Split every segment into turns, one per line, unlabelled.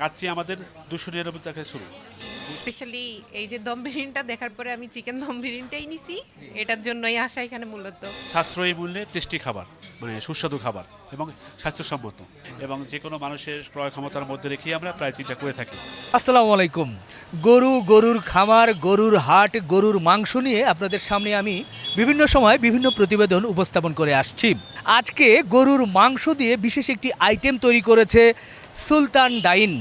কাচ্চি আমাদের দুশো নিরানব্বই টাকায় শুরু।
স্পেশালি এই যে দম বিরিয়ানিটা দেখার পরে আমি চিকেন দম বিরিয়ানিটাই নিছি। এটার জন্যই আসা এখানে মূলত।
সাশ্রয়ী মূল্যে টেস্টি খাবার মানে সুস্বাদু খাবার এবং স্বাস্থ্যসম্মত। এবং যে কোনো মানুষের ক্রয় ক্ষমতার মধ্যে রেখে আমরা প্রায় চিন্তা করে থাকি।
আসসালামু আলাইকুম। গরু গরুর খামার গরুর হাট গরুর মাংস নিয়ে আপনাদের সামনে আমি বিভিন্ন সময় বিভিন্ন প্রতিবেদন উপস্থাপন করে আসছি। আজকে গরুর মাংস দিয়ে বিশেষ একটি আইটেম তৈরি করেছে সুলতান ডাইন।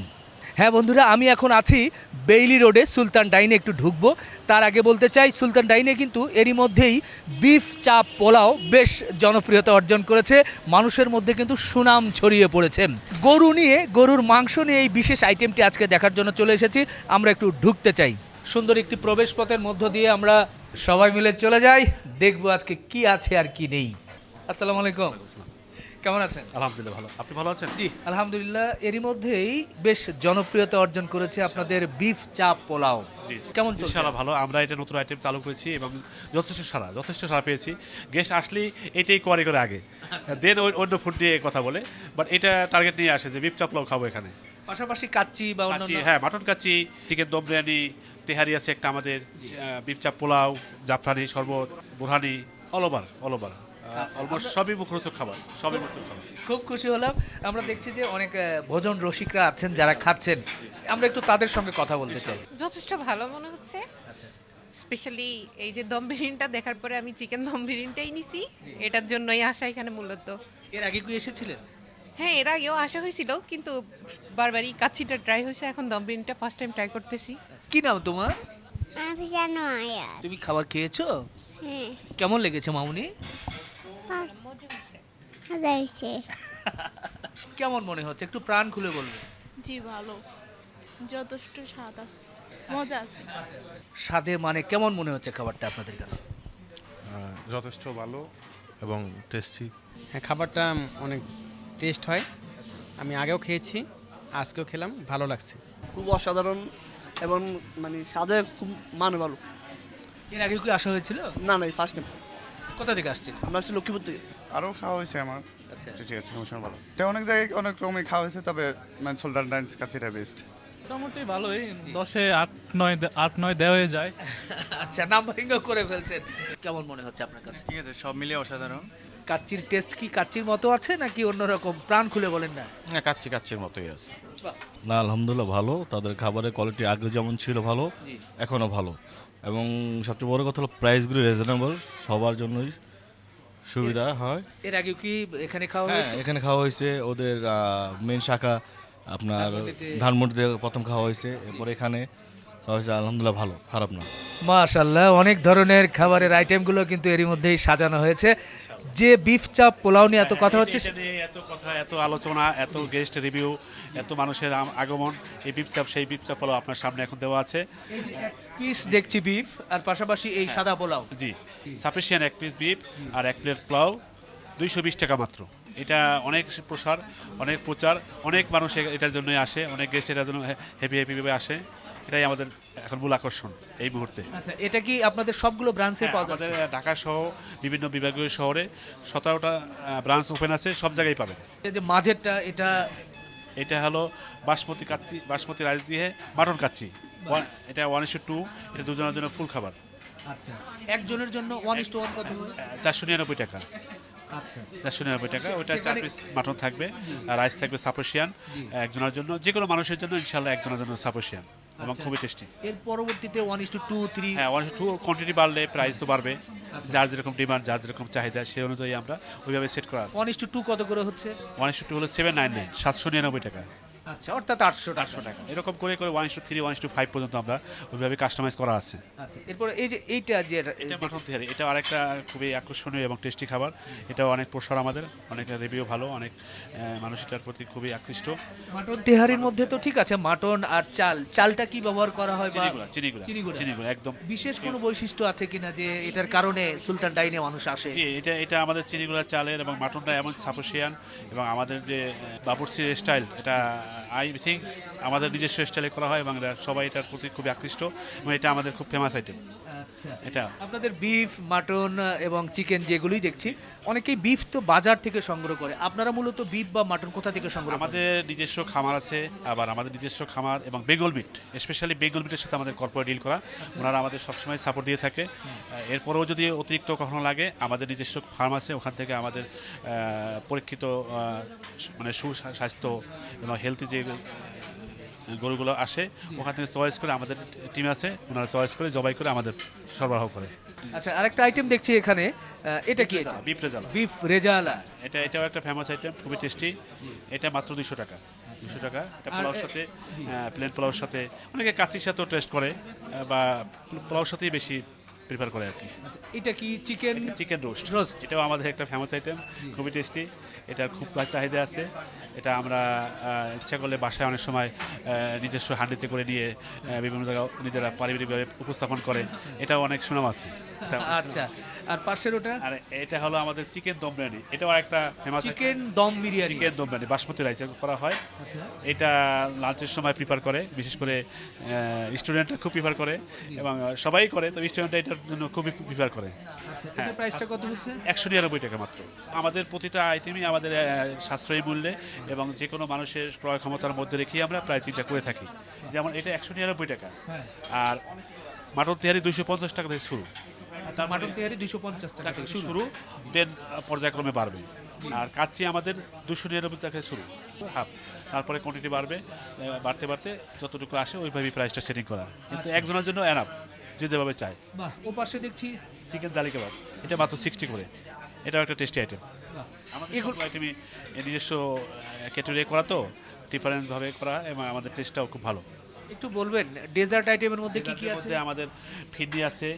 হ্যাঁ বন্ধুরা, আমি এখন আছি বেইলি রোডে, সুলতান ডাইনে একটু ঢুকবো। তার আগে বলতে চাই, সুলতান ডাইনে কিন্তু এরই মধ্যেই বিফ চাপ পোলাও বেশ জনপ্রিয়তা অর্জন করেছে। মানুষের মধ্যে কিন্তু সুনাম ছড়িয়ে পড়েছে। গরু নিয়ে, গরুর মাংস নিয়ে এই বিশেষ আইটেমটি আজকে দেখার জন্য চলে এসেছি। আমরা একটু ঢুকতে চাই। সুন্দর একটি প্রবেশ পথের মধ্য দিয়ে আমরা সবাই মিলে চলে যাই। দেখব আজকে কি আছে আর কি নেই। আসসালামু আলাইকুম। কেমন আছেন?
আলহামদুলিল্লাহ ভালো। আপনি ভালো আছেন?
জি আলহামদুলিল্লাহ। এরই মধ্যেই বেশ জনপ্রিয়তা অর্জন করেছে আপনাদের বিফ চাপ পোলাও। কেমন চলছে?
ইনশাআল্লাহ ভালো। আমরা এটা নতুন আইটেম চালু করেছি এবং যথেষ্ট সারা যথেষ্ট সারা পেয়েছি। গেস্ট আসলেই এটাই করে করে আগে। দেন অন্য ফুড নিয়ে কথা বলে। বাট এটা টার্গেট নিয়ে আসে যে বিপ চাপলাও খাব এখানে।
পাশাপাশি কাচ্চি বা অন্যান্য
হ্যাঁ মাটন কাচ্চি চিকেন দম বিরিয়ানি তেহারি আছে একটা আমাদের বিপ চাপ pulao জাফরানি sharbat borhani all over all over almost সবই মুখরোচক খাবার সবই মুখরোচক খাবার।
খুব খুশি হলাম। আমরা দেখছি যে অনেক ভোজন রসিকরা আছেন যারা খাচ্ছেন। আমরা একটু তাদের সঙ্গে কথা বলতে চাই।
যথেষ্ট ভালো মনে হচ্ছে। স্পেশালি এই যে দম বিরিয়ানিটা দেখার পরে আমি চিকেন দম বিরিয়ানিটাই নিছি। এটার জন্যই আসা এখানে মূলত।
এর আগে কি এসেছিলেন?
হ্যাঁ এর আগেও আসা হয়েছিল কিন্তু বারবারই কাচ্চিটা ট্রাই হয়েছে। এখন দম বিরিয়ানিটা ফার্স্ট টাইম ট্রাই করতেছি।
কি নাম তোমার?
আমি জানো আয়ার
তুমি খাবার খেয়েছো?
হ্যাঁ।
কেমন লেগেছে মামুনি
মজা হয়েছে
মজা হয়েছে
কেমন মনে হচ্ছে? একটু প্রাণ খুলে বলবে
জি ভালো। যথেষ্ট স্বাদ আছে। মজা আছে।
স্বাদে মানে কেমন মনে হচ্ছে খাবারটা আপনাদের কাছে?
যথেষ্ট ভালো এবং টেস্টি
হ্যাঁ খাবারটা অনেক টেস্ট হয়। আমি আগেও খেয়েছি আজকেও খেলাম ভালো লাগছে।
খুব অসাধারণ এবং মানে স্বাদে খুব মানে ভালো।
এর আগে কি আসা হয়েছিল?
না না ফার্স্ট টাইম
কোথা থেকে আসছেন?
আমরা আসছি লক্ষ্মীপুর থেকে।
আরও খাওয়া হয়েছে আমার।
আচ্ছা।
ঠিক আছে সমস্যা ভালো। এটা অনেক জায়গায় অনেক রকমের খাওয়া হয়েছে তবে মানে সুলতান ডান্স কাছে এটা বেস্ট
মোটামুটি ভালোই। দশে আট নয় আট নয় দেওয়া হয়ে যায়।
আচ্ছা নাম্বারিংও করে ফেলছেন। কেমন মনে হচ্ছে আপনার কাছে?
ঠিক আছে সব মিলিয়ে অসাধারণ।
কাচ্চির টেস্ট কি কাচ্চির মতো আছে নাকি অন্যরকম প্রাণ খুলে বলেন না।
হ্যাঁ কাচ্চি কাচ্চির মতোই আছে। না আলহামদুলিল্লাহ ভালো। তাদের খাবারের কোয়ালিটি আগে যেমন ছিল ভালো। এখনও ভালো। এবং সবচেয়ে বড় কথা হলো প্রাইসগুলি রিজনেবল সবার জন্যই সুবিধা হয়।
এর আগে কি এখানে খাওয়া
হ্যাঁ
হয়েছে?
এখানে খাওয়া হয়েছে ওদের মেন শাখা আপনার
ধানমন্ডিতে-
প্রথম খাওয়া হয়েছে এরপর এখানে হয়েছে আলহামদুলিল্লাহ ভালো খারাপ না
মাশাল্লাহ অনেক ধরনের খাবারের আইটেমগুলো কিন্তু এরই মধ্যেই সাজানো হয়েছে যে বিফ চাপ পোলাও নিয়ে এত কথা হচ্ছে
এটা এত কথা এত আলোচনা এত গেস্ট রিভিউ এত মানুষের আগমন এই বিপ চাপ সেই বিপ চাপ হলো আপনার সামনে এখন দেওয়া আছে
পিস দেখছি বিফ আর পাশাপাশি এই সাদা পোলাও
জি সাফিসিয়ান এক পিস বিপ আর এক প্লেট পোলাও দুইশো বিশ টাকা মাত্র এটা অনেক প্রসার অনেক প্রচার অনেক মানুষ এটার জন্যই আসে অনেক গেস্ট এটার জন্য হ্যাপি হ্যাপিভাবে আসে এটাই আমাদের এখন মূল আকর্ষণ এই মুহূর্তে।
আচ্ছা এটা কি আপনাদের সবগুলো ব্রাঞ্চে
হ্যাঁ,
পাওয়া
আমাদের
যাচ্ছে
ঢাকা সহ বিভিন্ন বিভাগীয় শহরে সতেরোটা ব্রাঞ্চ ওপেন আছে সব জায়গায় পাবেন।
এই যে মাঝেরটা এটা
এটা হলো বাসমতি কাচ্চি বাসমতি রাইস দিয়ে মাটন কাচ্চি। এটা ওয়ান ইস্যু টু এটা দুজনের জন্য ফুল খাবার।
আচ্ছা একজনের জন্য ওয়ান ইস টু ওয়ান কত?
চারশো নিরানব্বই টাকা।
আচ্ছা।
চারশো নিরানব্বই টাকা ওটা চার পিস মাটন থাকবে রাইস থাকবে সাপোসিয়ান একজনের জন্য যে কোনো মানুষের জন্য ইনশাল্লাহ একজনের জন্য সাপোসিয়ান এবং
আচ্ছা।
খুবই টেস্টি
এর পরবর্তীতে one is to two to
হ্যাঁ ওয়ান টু কোয়ান্টিটি বাড়লে প্রাইসও বাড়বে।
আচ্ছা।
যার যেরকম ডিমান্ড যার যেরকম চাহিদা সেই অনুযায়ী আমরা ওইভাবে সেট করা
ওয়ান ইস টু টু কত করে হচ্ছে?
ওয়ান ইস্যু টু হলো সেভেন নাইন নাইন সাতশো নিরানব্বই টাকা।
আচ্ছা অর্থাৎ আটশো
আটশো টাকা। এরকম করে করে one is to three one is to five পর্যন্ত আমরা ওইভাবে কাস্টমাইজ করা আছে।
আচ্ছা এরপরে এই যে এইটা যে
এটা মাটন তিহারি এটা আরেকটা খুবই আকর্ষণীয় এবং টেস্টি খাবার। এটাও অনেক প্রসার আমাদের অনেক রিভিউ ভালো অনেক মানুষ এটার প্রতি খুবই আকৃষ্ট।
মাটন তেহারির মধ্যে তো ঠিক আছে মাটন আর চাল। চালটা কি ব্যবহার করা হয় বা
চিনিগুলা চিনিগুলা
চিনিগুলা।
একদম।
বিশেষ কোনো বৈশিষ্ট্য আছে কিনা যে এটার কারণে সুলতান ডাইনে মানুষ আসে?
জি এটা এটা আমাদের চিনিগুলা চালের এবং মাটনটা এমন সাপোসিয়ান এবং আমাদের যে বাবুর্চির স্টাইল এটা আই থিঙ্ক আমাদের নিজস্ব স্টাইলে করা হয় এবং সবাই এটার প্রতি খুবই আকৃষ্ট এবং এটা আমাদের খুব ফেমাস আইটেম
আচ্ছা।
এটা।
আপনাদের বিফ মাটন এবং চিকেন যেগুলোই দেখছি অনেকেই বিফ তো বাজার থেকে সংগ্রহ করে। আপনারা মূলত বিফ বা মাটন কোথা থেকে সংগ্রহ
আমাদের নিজস্ব খামার আছে আবার আমাদের নিজস্ব খামার এবং বেগল বিট স্পেশালি বেগল বিটের সাথে আমাদের কর্পোরেট ডিল করা। ওনারা আমাদের সবসময় সাপোর্ট দিয়ে থাকে। এরপরেও যদি অতিরিক্ত কখনো লাগে আমাদের নিজস্ব ফার্ম আছে ওখান থেকে আমাদের পরীক্ষিত মানে সুস্বাস্থ্য এবং হেলথি যে আহ, গরুগুলো আসে ওখান থেকে চয়েস করে আমাদের টিম আছে ওনারা চয়েস করে জবাই করে আমাদের সরবরাহ করে।
আচ্ছা আরেকটা আইটেম দেখছি এখানে এটা কি এটা?
বিফ রেজালা।
বিফ রেজালা।
এটা এটাও একটা ফেমাস আইটেম খুবই টেস্টি এটা মাত্র দুশো টাকা। দুশো টাকা। এটা পোলাওর সাথে প্লেন পোলাওর সাথে। অনেকে কাচির সাথেও টেস্ট করে বা পোলাওর সাথেই বেশি প্রিফার করে আর কি।
আচ্ছা, এটা কি চিকেন
চিকেন রোস্ট
রোস্ট
এটাও আমাদের একটা ফেমাস আইটেম খুবই টেস্টি এটার খুব চাহিদা আছে। এটা আমরা ইচ্ছা করলে বাসায় অনেক সময় নিজস্ব হান্ডিতে করে নিয়ে বিভিন্ন জায়গায় নিজেরা পারিবারিকভাবে উপস্থাপন করে। এটাও অনেক সুনাম আছে।
আচ্ছা আর পাশের ওটা?
আর এটা হলো আমাদের চিকেন দম বিরিয়ানি। এটাও একটা famous
chicken dum biryani.
Chicken dum biryani basmati রাইসে করা হয়।
আচ্ছা।
এটা লাঞ্চের সময় প্রিফার করে বিশেষ করে স্টুডেন্টরা খুব প্রিফার করে এবং সবাই করে তবে স্টুডেন্টরা এটার জন্য খুবই প্রিফার করে।
আচ্ছা এটা প্রাইসটা কত হচ্ছে?
একশো নিরানব্বই টাকা মাত্র। আমাদের প্রতিটা আইটেমই আমাদের সাশ্রয়ী মূল্যে এবং যে কোনো মানুষের ক্রয় ক্ষমতার মধ্যে রেখেই আমরা প্রাইসিংটা করে থাকি। যেমন এটা একশো নিরানব্বই টাকা।
হ্যাঁ।
আর মাটন তেহারি দুইশো পঞ্চাশ টাকা থেকে শুরু।
মাটন তেহারি দুশো পঞ্চাশ টাকা থেকে শুরু।
দেন পর্যায়ক্রমে বাড়বে। আর কাচ্চি আমাদের দুশো নিরানব্বই টাকা শুরু হাফ। তারপরে কোয়ান্টিটি বাড়বে বাড়তে বাড়তে যতটুকু আসে ওইভাবেই প্রাইসটা সেটিং করা। কিন্তু একজনের জন্য এনাফ যে যেভাবে চায়।
ও পাশে দেখছি।
চিকেন জালি কাবাব এটা মাত্র সিক্সটি করে। এটাও একটা টেস্টি আইটেম সব আইটেমই নিজস্ব ক্যাটেগরি করা তো ডিফারেন্সভাবে করা এবং আমাদের টেস্টটাও খুব ভালো।
একটু বলবেন ডেজার্ট আইটেমের মধ্যে কি কি আছে?
আমাদের ফিডনি আছে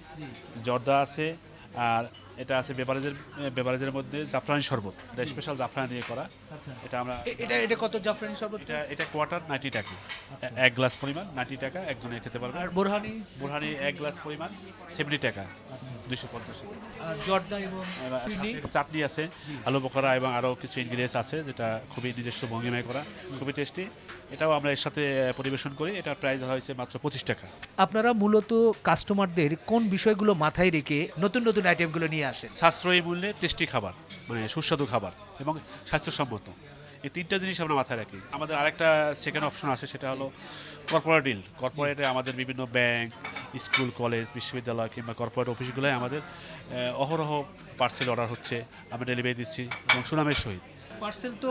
জর্দা আছে আর এটা আছে বেভারেজের বেভারেজের মধ্যে জাফরানি শরবত। এটা স্পেশাল জাফরানি দিয়ে করা।
আচ্ছা।
এটা আমরা
এটা এটা কত জাফরানি শরবত?
এটা এটা কোয়ার্টার নাইনটি টাকা। এক গ্লাস পরিমাণ নাইনটি টাকা একজনে খেতে পারবে।
আর বোরহানি?
বোরহানি এক গ্লাস পরিমাণ সেভেন্টি টাকা দুশো পঞ্চাশ
আর জর্দা এবং
চাটনি আছে আলু বকরা এবং আরও কিছু ইনগ্রিডিয়েন্টস আছে যেটা খুবই নিজস্ব ভঙ্গিমায় করা খুবই টেস্টি এটাও আমরা এর সাথে পরিবেশন করি। এটার প্রাইস হয়েছে মাত্র পঁচিশ টাকা।
আপনারা মূলত কাস্টমারদের কোন বিষয়গুলো মাথায় রেখে নতুন নতুন আইটেমগুলো নিয়ে আসেন?
সাশ্রয়ী মূল্যে টেস্টি খাবার মানে সুস্বাদু খাবার এবং স্বাস্থ্যসম্মত। এই তিনটা জিনিস আমরা মাথায় রাখি। আমাদের আরেকটা সেকেন্ড অপশন আছে সেটা হলো কর্পোরেট ডিল কর্পোরেটে আমাদের বিভিন্ন ব্যাংক স্কুল কলেজ বিশ্ববিদ্যালয় কিংবা কর্পোরেট অফিসগুলোয় আমাদের অহরহ পার্সেল অর্ডার হচ্ছে। আমরা ডেলিভারি দিচ্ছি এবং সুনামের সহিত।
পার্সেল তো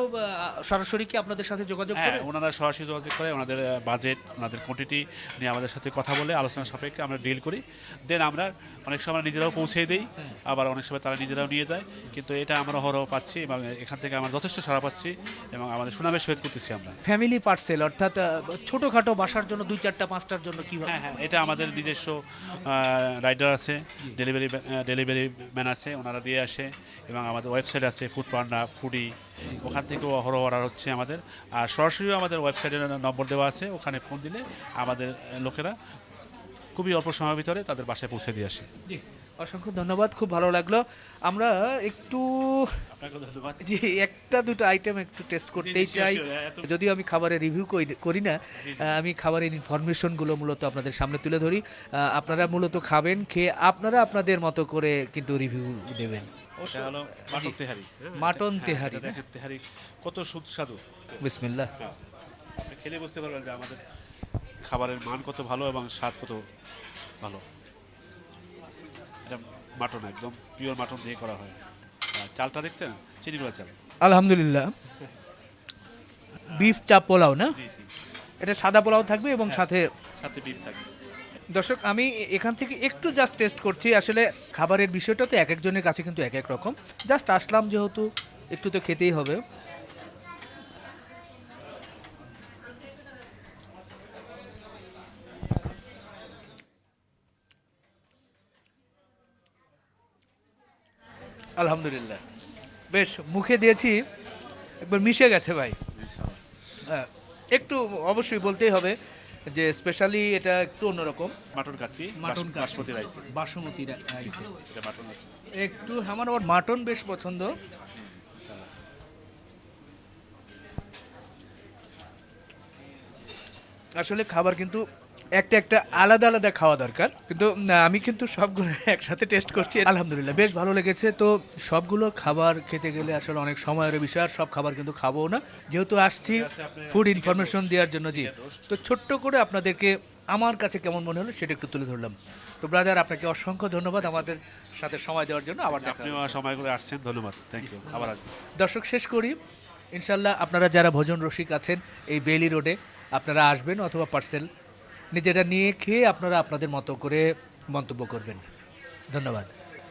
সরাসরি কি আপনাদের সাথে যোগাযোগ
হ্যাঁ
করে?
ওনারা সরাসরি যোগাযোগ করে ওনাদের বাজেট ওনাদের কোয়ান্টিটি নিয়ে আমাদের সাথে কথা বলে আলোচনা সাপেক্ষে আমরা ডিল করি। দেন আমরা অনেক সময় নিজেরাও পৌঁছে দিই আবার অনেক সময় তারা নিজেরাও নিয়ে যায়। কিন্তু এটা আমরা হরহ পাচ্ছি এবং এখান থেকে আমরা যথেষ্ট সারা পাচ্ছি এবং আমাদের সুনামের সহিত করতেছি আমরা।
ফ্যামিলি পার্সেল অর্থাৎ ছোটখাটো বাসার জন্য দুই চারটা পাঁচটার জন্য কি
হ্যাঁ হ্যাঁ এটা আমাদের নিজস্ব রাইডার আছে ডেলিভারি ডেলিভারি ম্যান আছে ওনারা দিয়ে আসে এবং আমাদের ওয়েবসাইট আছে ফুড পান্ডা ফুডি ওখান থেকেও অহরহ অর্ডার হচ্ছে আমাদের। আর সরাসরিও আমাদের ওয়েবসাইটের নম্বর দেওয়া আছে, ওখানে ফোন দিলে আমাদের লোকেরা খুবই অল্প সময়ের ভিতরে তাদের বাসায় পৌঁছে দিয়ে আসে।
অসংখ্য ধন্যবাদ খুব ভালো লাগল। আমরা একটু যে একটা দুটো আইটেম একটু টেস্ট করতেই চাই। যদিও আমি খাবারের রিভিউ করি না আমি খাবারের ইনফরমেশনগুলো মূলত আপনাদের সামনে তুলে ধরি। আপনারা মূলত খাবেন খেয়ে আপনারা আপনাদের মতো করে কিন্তু রিভিউ দেবেন।
ওটা হলো মাটন তেহারি। হ্যাঁ,
মাটন
হ্যাঁ,
তেহারি,
তেহারি কত সুস্বাদু।
বিসমিল্লাহ।
খেলে বুঝতে পারবেন যে আমাদের খাবারের মান কত ভালো এবং স্বাদ কত ভালো। এটা মাটন একদম পিওর মাটন দিয়ে করা হয়। আর চালটা দেখছেন? চিনিগুলো চাল।
আলহামদুলিল্লাহ। বিফ চাপ পোলাও না? এটা সাদা পোলাও থাকবে এবং সাথে
সাথে বিপ থাকে
দর্শক আমি এখান থেকে একটু জাস্ট টেস্ট করছি। আসলে খাবারের বিষয়টা তো এক একজনের কাছে কিন্তু এক এক রকম। জাস্ট আসলাম যেহেতু একটু তো খেতেই হবে। আলহামদুলিল্লাহ। বেশ মুখে দিয়েছি একবার মিশে গেছে ভাই। হ্যাঁ, একটু অবশ্যই বলতেই হবে যে স্পেশালি এটা একটু অন্যরকম।
মাটন কাচ্ছি
মাটন
বাস- বাসমতি রাইস
বাসমতি রাইস
এটা মাটন
একটু আমার আবার মাটন বেশ পছন্দ। আসলে খাবার কিন্তু একটা একটা আলাদা আলাদা খাওয়া দরকার। কিন্তু আমি কিন্তু সবগুলো একসাথে টেস্ট করছি। আলহামদুলিল্লাহ বেশ ভালো লেগেছে। তো সবগুলো খাবার খেতে গেলে আসলে অনেক সময়ের বিষয় আর সব খাবার কিন্তু খাব না। যেহেতু আসছি ফুড ইনফরমেশন দেওয়ার জন্য জি। তো ছোট্ট করে আপনাদেরকে আমার কাছে কেমন মনে হলো সেটা একটু তুলে ধরলাম। তো ব্রাদার আপনাকে অসংখ্য ধন্যবাদ আমাদের সাথে সময় দেওয়ার জন্য। আবার
সময় করে আসছেন ধন্যবাদ। থ্যাংক ইউ আবার
দর্শক শেষ করি। ইনশাল্লাহ আপনারা যারা ভোজন রসিক আছেন এই বেলি রোডে আপনারা আসবেন অথবা পার্সেল নিজেরা নিয়ে খেয়ে আপনারা আপনাদের মতো করে মন্তব্য করবেন। ধন্যবাদ।